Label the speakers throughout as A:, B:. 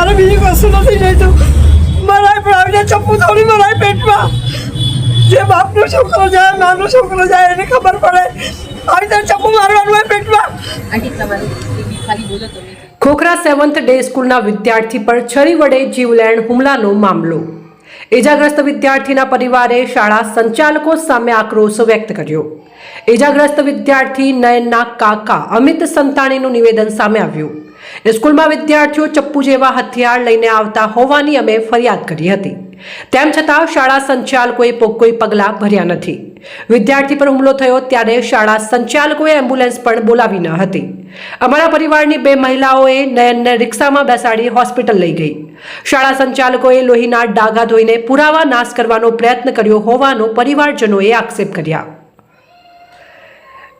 A: મારે બીજી વસ્તુ નથી જોઈતું. મારા આવીને ચપ્પુ થોડી મરાય પેટમાં. જે બાપનો છોકરો જાય માનો છોકરો જાય એને ખબર પડે. આવી રીતે ચપ્પુ મારવાનું હોય પેટમાં.
B: આંટી તમારું ખાલી બોલો તમે
C: ખોખરા સેવન્થ ડે સ્કૂલના વિદ્યાર્થી પર છરી વડે જીવલેણ હુમલાનો મામલો. ઇજાગ્રસ્ત વિદ્યાર્થીના પરિવારે શાળા સંચાલકો સામે આક્રોશ વ્યક્ત કર્યો. ઇજાગ્રસ્ત વિદ્યાર્થી નયનના કાકા અમિત સંતાણીનું નિવેદન સામે આવ્યું. સ્કૂલમાં વિદ્યાર્થીઓ ચપ્પુ જેવા હથિયાર લઈને આવતા હોવાની અમે ફરિયાદ કરી હતી. તેમ છતાં શાળા સંચાલકોએ કોઈ પગલાં ભર્યા નથી. વિદ્યાર્થી પર હુમલો થયો ત્યારે શાળા સંચાલકોએ એમ્બ્યુલન્સ પણ બોલાવી ન હતી. અમારા પરિવારની બે મહિલાઓએ નયનને રિક્ષામાં બેસાડી હોસ્પિટલ લઈ ગઈ. શાળા સંચાલકોએ લોહીના ડાઘા ધોઈને પુરાવા નાશ કરવાનો પ્રયત્ન કર્યો હોવાનો પરિવારજનોએ આક્ષેપ કર્યા.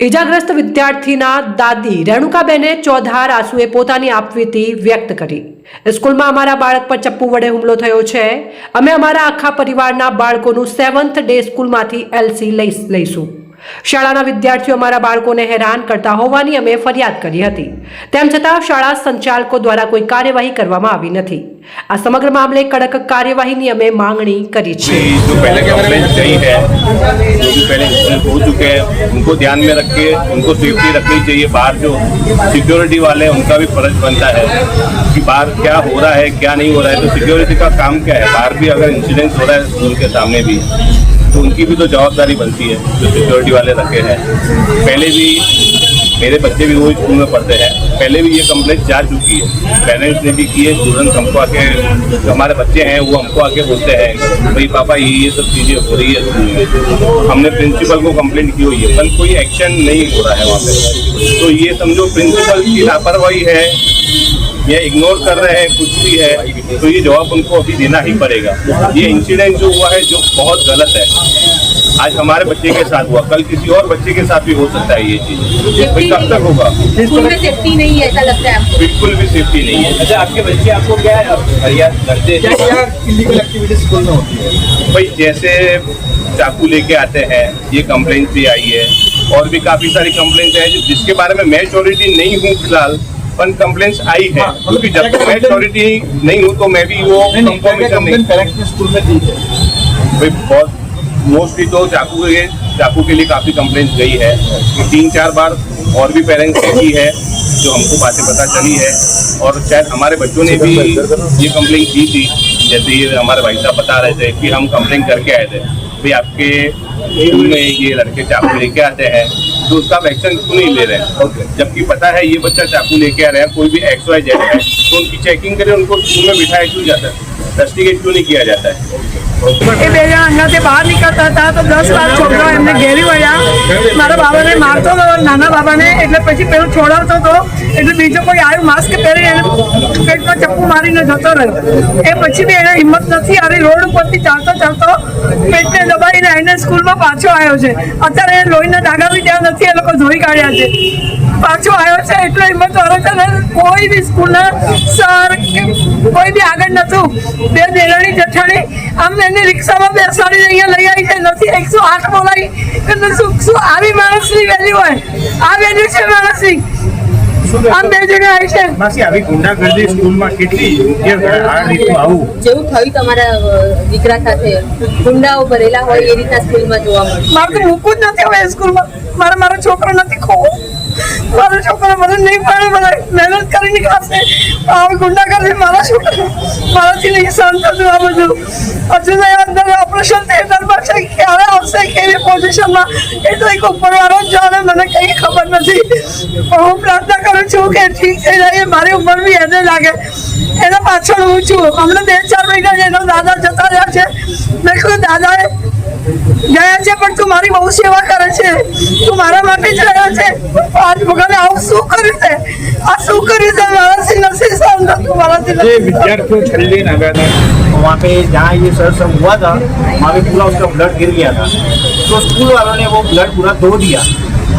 C: ઇજાગ્રસ્ત વિદ્યાર્થીના દાદી રેણુકાબેને ચોધાર આંસુએ પોતાની આપવીતી વ્યક્ત કરી. સ્કૂલમાં અમારા બાળક પર ચપ્પુ વડે હુમલો થયો છે. અમે અમારા આખા પરિવારના બાળકોનું સેવન્થ ડે સ્કૂલમાંથી એલસી લઈ લઈશું. શાળાના વિદ્યાર્થીઓ અમારા બાળકોને હેરાન કરતા હોવાની અમે ફરિયાદ કરી હતી તેમ છતાં શાળા સંચાલકો દ્વારા કોઈ કાર્યવાહી કરવામાં આવી નથી આ સમગ્ર મામલે કડક કાર્યવાહીની અમે માંગણી કરી છે
D: कि जो पहले कंप्लेंट गई है जो भी पहले इंसिडेंट हो चुके हैं उनको ध्यान में रख के उनको सेफ्टी रखनी चाहिए बाहर जो सिक्योरिटी वाले हैं उनका भी फर्ज बनता है कि बाहर क्या हो रहा है क्या नहीं हो रहा है तो सिक्योरिटी का काम क्या है बाहर भी अगर इंसिडेंट हो रहा है स्कूल के सामने भी तो उनकी भी तो जवाबदारी बनती है, जो सिक्योरिटी वाले रखे हैं। पहले भी मेरे बच्चे भी वही स्कूल में पढ़ते हैं। पहले भी ये कंप्लेंट जा चुकी है। पेरेंट्स ने भी की है स्टूडेंट्स हमको आके हमारे बच्चे हैं, वो हमको आके बोलते हैं, भाई पापा, ये ये सब चीज़ें हो रही है स्कूल में। हमने प्रिंसिपल को कंप्लेंट की हुई है, पर कोई एक्शन नहीं हो रहा है वहाँ पे। तो ये समझो प्रिंसिपल की लापरवाही है या इग्नोर कर रहे हैं कुछ भी है तो ये जवाब उनको अभी देना ही पड़ेगा। ये इंसिडेंट जो हुआ है जो बहुत गलत है आज हमारे बच्चे के साथ हुआ कल किसी और बच्चे के साथ भी हो सकता है ये चीज़। भाई कब तक होगा?
B: स्कूल में सेफ्टी नहीं है ऐसा लगता है
D: बिल्कुल भी सेफ्टी नहीं है।
E: अच्छा आपके बच्चे आपको क्या है?
D: भाई जैसे चाकू लेके आते हैं ये कंप्लेंट भी आई है और भी काफ़ी सारी कंप्लेंट है जिसके बारे में मैं श्योरिटी नहीं हूँ फ़िलहाल। पर कंप्लेंट्स आई है। क्योंकि जब तक मैं श्योरिटी नहीं हूँ तो मैं भी वो कंफर्मेशन नहीं
E: स्कूल में दी है।
D: भाई बहुत मोस्टली तो चाकू के चाकू के लिए काफ़ी कंप्लेंट गई है। तीन चार बार और भी पेरेंट्स ऐसी है जो हमको बातें पता चली है। और शायद हमारे बच्चों ने भी ये कंप्लेंट की थी। जैसे ये हमारे भाई साहब बता रहे थे कि हम कंप्लेंट करके आए थे। भाई आपके स्कूल में ये लड़के चाकू लेके आते हैं। तो उसका आप एक्शन क्यों नहीं ले रहे हैं जबकि पता है ये बच्चा चाकू लेके आ रहा है कोई भी एक्स वाई जेड है तो उनकी चेकिंग करें उनको स्कूल में बिठाया क्यों जाता है इन्वेस्टिगेट क्यों नहीं किया जाता है
A: એ બે જણા અંગાથી બહાર નીકળતા હતા તો દસ બાર છોકરાઓ એમને ઘેરી વળ્યા. મારા બાબાને મારતો હતો નાના બાબાને. એટલે પછી પેલું છોડાવતો હતો એટલે બીજો કોઈ આવ્યું માસ્ક પહેરી એને પેટમાં ચપ્પુ મારીને જતો રહ્યો. એ પછી બી એને હિંમત નથી આવી રોડ ઉપરથી ચાલતો ચાલતો પેટને દબાઈને આવીને સ્કૂલમાં પાછો આવ્યો છે. અત્યારે લોહીના ડાગા બી ત્યાં નથી, એ લોકો ધોઈ કાઢ્યા છે. પાછો આવ્યો છે એટલો હિંમત વાળો છે ને કોઈ બી સ્કૂલના સર કે કોઈ બી આગળ નતું. બે દેરાણી જઠાણી આમ એને રિક્ષામાં બેસાડી અહીંયા લઈ આવી છે. નથી એકસો આઠ બોલાવી. એટલે શું શું આવી માણસની વેલ્યુ હોય? આ વેલ્યુ છે માણસની. આમ બે જણા આવી છે.
F: માસી આવી ગુંડાગર્દી સ્કૂલમાં કેટલી યોગ્ય આ રીતનું આવું?
B: જેવું થયું તમારા દીકરા સાથે. ગુંડાઓ ભરેલા હોય એ રીતના સ્કૂલમાં જોવા મળે
A: મારે તો મૂકવું જ નથી હવે સ્કૂલમાં. મારે મારો છોકરો નથી ખોવો. મારો છોકરો મને નહીં પાડે, મને મહેનત કરી નીકળશે હવે ગુંડા કરી મારા છોકરા. મારાથી નહીં સહન થતું આ બધું. હજુ અંદર ઓપરેશન થિયેટરમાં છે ક્યારે આવશે, કેવી પોઝિશનમાં એ તો એક ઉપરવાળો જ જાણે, મને કંઈ ખબર નથી. હું પ્રાર્થના કરું છું કે ઠીક થઈ જાય મારી ઉંમર બી એને લાગે. એના પાછળ હું છું. હમણાં બે ચાર મહિના એનો દાદા જતા રહ્યા છે. મેં કહ્યું દાદાએ ગયા છે પણ તું મારી બહુ સેવા કરે છે તું મારા માટે જ રહ્યા છે આજ ભગવાને આવું શું કર્યું છે આ શું કર્યું છે મારાથી નથી સહન થતું મારાથી
F: જે
A: નથી
F: विद्यार्थियों छड़ी लेने आ गया था वहाँ पे जहाँ ये सरसम हुआ था वहाँ पे पूरा उसका ब्लड गिर गया था तो स्कूल वालों ने वो ब्लड पूरा धो दिया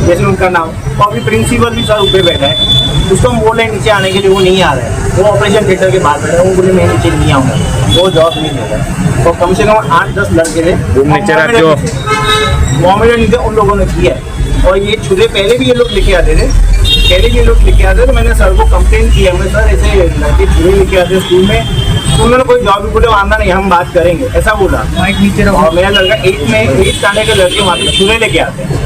F: जैसे उनका नाम और अभी प्रिंसिपल भी सर ऊपर बैठे हैं। उसको हम बोले नीचे आने के लिए वो नहीं आ रहे हैं। वो ऑपरेशन थिएटर के बाहर बैठे हैं। वो बोले मैं नीचे नहीं आऊँगा। वो जॉब नहीं दे रहे तो कम से कम आठ दस लड़के थे। मोहम्मद नीचे उन लोगों ने किया है। और ये छुरे पहले भी ये लोग लेके आते थे। पहले भी ये लोग लेके आते तो मैंने सर को कंप्लेन किया। हमने सर ऐसे लड़के छुरे लेके आते स्कूल में। तो उन्होंने कोई जॉब भी बोले आना नहीं हम बात करेंगे। ऐसा बोला। और मेरा लड़का एट में एट स्टैंडर्ड के लड़के वहाँ पे छुरे लेके आते हैं।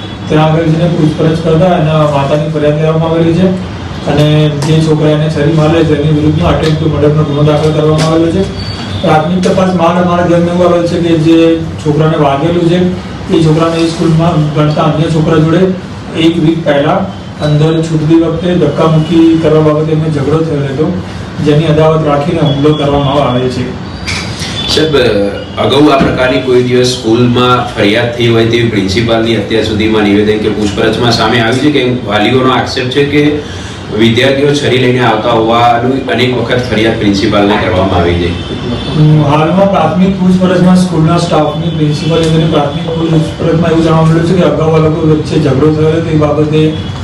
G: ત્યાં આગળ જઈને પૂછપરછ કરતા એના માતાની ફરિયાદ લેવામાં આવેલી છે. અને જે છોકરા એને છરી મારે છે, એની વિરુદ્ધમાં અટેમ્પ ટુ મર્ડરનો ગુનો દાખલ કરવામાં આવેલો છે. પ્રાથમિક તપાસમાં અમારા ધ્યાનમાં આવેલ છે કે જે છોકરાને વાગેલું છે, એ છોકરાને એ સ્કૂલમાં ભણતા અન્ય છોકરા જોડે એક વીક પહેલા અંદર છૂટતી વખતે ધક્કામુક્કી કરવા બાબતે એમને ઝઘડો થયો હતો, જેની અદાવત રાખીને હુમલો કરવામાં આવે છે.
H: સાહેબ અગાઉ આ પ્રકારની કોઈ દિવસ સ્કૂલમાં ફરિયાદ થઈ હોય તેવી પ્રિન્સિપાલની અત્યાર સુધીમાં નિવેદન કે પૂછપરછમાં સામે આવ્યું છે કે વાલીઓનો આક્ષેપ છે કે વિદ્યાર્થીઓ છરી લઈને આવતા હોવાનું અનેક વખત ફરિયાદ પ્રિન્સિપાલને કરવામાં આવી છે?
G: હાલમાં પ્રાથમિક પૂછપરછમાં સ્કૂલના સ્ટાફની પ્રિન્સિપાલ પ્રાથમિક પૂછપરછમાં એવું જાણવા મળ્યું છે કે અગાઉ લોકો વચ્ચે ઝઘડો થયો તે બાબતે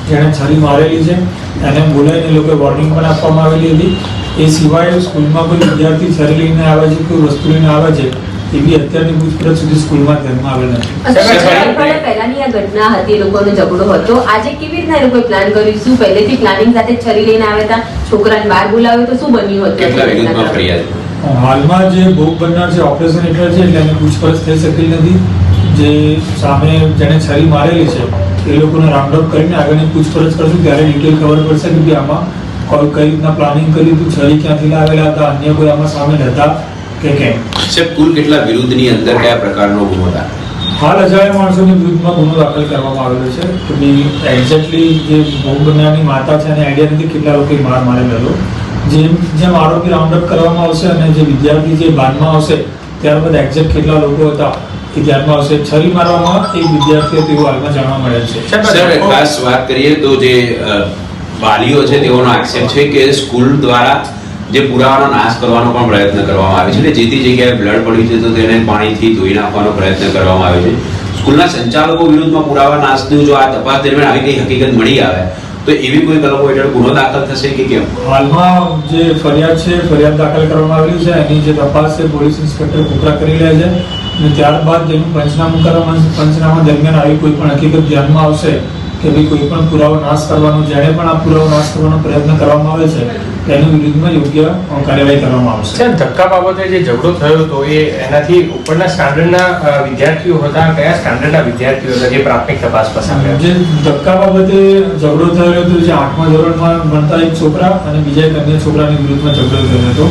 G: જેણે છરી મારેલી છે. એને બોલાવીને લોકોએ વોર્નિંગ પણ આપવામાં આવેલી હતી. એ સિવાય સ્કૂલમાં કોઈ વિદ્યાર્થી છરી લઈને આવે છે કોઈ વસ્તુ લઈને આવે છે એવી અત્યારની પૂછપરછ સુધી સ્કૂલમાં ધ્યાનમાં આવેલ નથી.
B: પહેલાની આ ઘટના હતી એ લોકોનો ઝઘડો હતો. આજે કેવી રીતના એ લોકોએ પ્લાન કર્યું? શું પહેલેથી પ્લાનિંગ સાથે છરી લઈને આવ્યા હતા? છોકરાને બહાર બોલાવ્યો તો શું બન્યું હતું?
H: કેટલા વિરુદ્ધમાં ફરિયાદ
G: હાલમાં જે ભોગ બનનાર છે ઓપરેશન હેઠળ છે એટલે એની પૂછપરછ થઈ શકી નથી. જે સામે જેને છરી મારેલી છે એ લોકોને રાઉન્ડ અપ કરીને આગળની પૂછપરછ કરશું. ત્યારે ડિટેલ ખબર પડશે કે આમાં કોઈ કઈ રીતના પ્લાનિંગ કર્યું હતું છરી ક્યાંથી લાવેલા હતા? અન્ય કોઈ આમાં સામેલ હતા કે કેમ?
H: સાહેબ કુલ કેટલા વિરુદ્ધની અંદર કયા પ્રકારનો ગુનો હતા
G: હાલ અજાણ્યા માણસોની વિરુદ્ધમાં ગુનો દાખલ કરવામાં આવેલો છે. કે ભાઈ એક્ઝેક્ટલી જે ભોગ બનનારની માતા છે એને આઈડિયા નથી કેટલા લોકોએ માર મારેલો. જેમ જેમ આરોપી રાઉન્ડ અપ કરવામાં આવશે અને જે વિદ્યાર્થી જે બાનમાં આવશે ત્યારબાદ એક્ઝેક્ટ કેટલા લોકો હતા કે ધ્યાનમાં આવશે. છરી મારવામાં એક વિદ્યાર્થી હતો હાલમાં જાણવા મળે છે.
H: સર ખાસ વાત કરીએ તો જે વાલીઓ છે, તેઓનો આક્ષેપ છે કે સ્કૂલ દ્વારા જે પુરાવાનો નાશ કરવાનો પણ પ્રયત્ન કરવામાં આવે છે એટલે જે તે જગ્યાએ બ્લડ પડ્યું છે, તો તેને પાણીથી ધોઈ નાખવાનો પ્રયત્ન કરવામાં આવે છે. સ્કૂલના સંચાલકો વિરુદ્ધમાં પુરાવા નાશનું જો આ તપાસ દરમિયાન આવી કઈ હકીકત મળી આવે, તો એવી કોઈ કલમો હેઠળ ગુનો દાખલ થશે કે કેમ?
G: હાલમાં જે ફરિયાદ છે, ફરિયાદ દાખલ કરવામાં આવેલી છે, એની જે તપાસ છે, પોલીસ ઇન્સ્પેક્ટર કુકરા કરી રહ્યા છે અને ત્યારબાદ જેનું પંચનામું કરવામાં પંચનામા દરમિયાન આવી કોઈ પણ હકીકત ધ્યાનમાં આવશે કે ભાઈ કોઈ પણ પુરાવો નાશ કરવાનો જ્યારે પણ આ પુરાવો નાશ કરવાનો પ્રયત્ન કરવામાં આવે છે તેની વિરુદ્ધમાં યોગ્ય કાર્યવાહી કરવામાં આવશે
I: સર ધક્કા બાબતે જે ઝઘડો થયો હતો એ એનાથી ઉપરના સ્ટાન્ડર્ડના વિદ્યાર્થીઓ હતા કયા સ્ટાન્ડર્ડના વિદ્યાર્થીઓ હતા જે પ્રાથમિક તપાસ આવ્યું?
G: જે ધક્કા બાબતે ઝઘડો થયો હતો જે આઠમા ધોરણમાં ભણતા એક છોકરા અને બીજા એક અન્ય છોકરાની વિરુદ્ધમાં ઝઘડો થયો હતો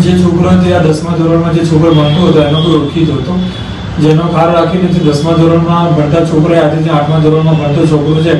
G: જે છોકરો જે આ દસમા ધોરણમાં જે છોકરો ભણતો હતો એનો કોઈ ઓળખીતો હતો જેનો ખાર રાખીને દસમા ધોરણમાં ભણતા છોકરાએ આજે જે આઠમા ધોરણમાં ભણતો છોકરો છે